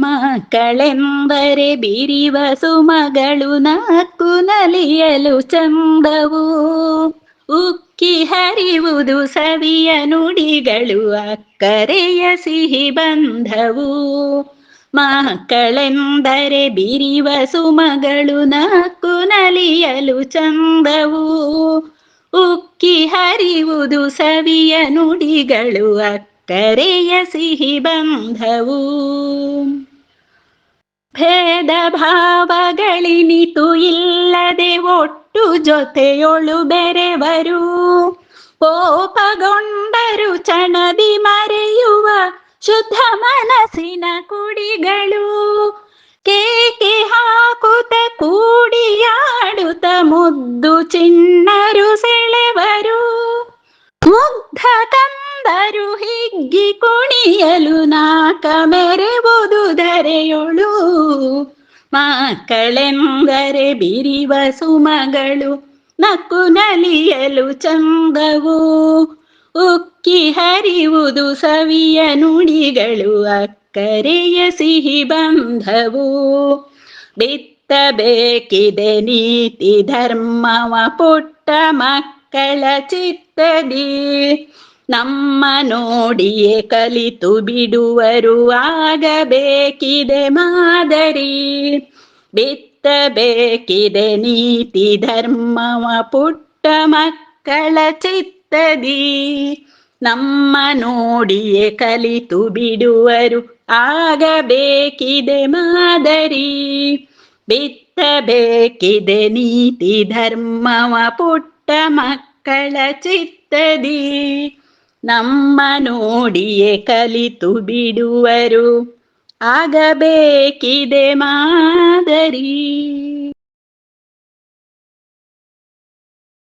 ಮಕ್ಕಳೆಂದರೆ ಬಿರಿವ ಸುಮಗಳು ನಾಕು ನಲಿಯಲು ಚಂದವು. ಉಕ್ಕಿ ಹರಿವುದು ಸವಿಯ ನುಡಿಗಳು ಅಕ್ಕರೆಯ ಸಿಹಿ ಬಂಧವು. ಮಕ್ಕಳೆಂದರೆ ಬಿರಿವ ಸುಮಗಳು ನಾಕು ನಲಿಯಲು ಚಂದವು. ಉಕ್ಕಿ ಹರಿವುದು ಸವಿಯ ನುಡಿಗಳು ಅಕ್ಕರೆಯ ಸಿಹಿ ಬಂಧವು. ಭೇದ ಭಾವಗಳಿನಿತು ಇಲ್ಲದೆ ಒಟ್ಟು ಜೊತೆಯೊಳು ಬೆರೆವರು. ಕೋಪಗೊಂಡರು ಚಣದಿ ಮರೆಯುವ ಶುದ್ಧ ಮನಸ್ಸಿನ ಕುಡಿಗಳು. ಕೇಕೆ ಹಾಕುತ್ತ ಕೂಡಿಯಾಡುತ್ತ ಮುದ್ದು ಚಿನ್ನರು ಸೆಳೆವರು. ಮುಗ್ಧ ಕಂದರು ಹಿಗ್ಗಿ ಕುಣಿಯಲು ನಾಕ ಮೆರೆವುದು ಧರೆಯೊಳು ಮಕ್ಕಳೆಂದರೆ ಬಿರಿವ ಸುಮಗಳು. ನಕ್ಕು ನಲಿಯಲು ಚಂದವು. ಉಕ್ಕಿ ಹರಿವುದು ಸವಿಯ ನುಡಿಗಳು. ಅಕ್ಕರೆಯ ಸಿಹಿ ಬಂಧವು. ಬಿತ್ತಬೇಕಿದೆ ನೀತಿ ಧರ್ಮವ ಪುಟ್ಟ ಮಕ್ಕಳ ಚಿತ್ತದಿ. ನಮ್ಮ ನೋಡಿಯೇ ಕಲಿತು ಬಿಡುವರು ಆಗಬೇಕಿದೆ ಮಾದರಿ. ಬಿತ್ತಬೇಕಿದೆ ನೀತಿ ಧರ್ಮವ ಪುಟ್ಟ ಮಕ್ಕಳ ಚಿತ್ತದಿ. ನಮ್ಮ ನೋಡಿಯೇ ಕಲಿತು ಬಿಡುವರು ಆಗಬೇಕಿದೆ ಮಾದರಿ. ಬಿತ್ತಬೇಕಿದೆ ನೀತಿ ಧರ್ಮವ ಪುಟ್ಟ ಮಕ್ಕಳ ಚಿತ್ತದಿ. ನಮ್ಮ ನೋಡಿಯೇ ಕಲಿತು ಬಿಡುವರು. ಆಗಬೇಕಿದೆ ಮಾದರಿ.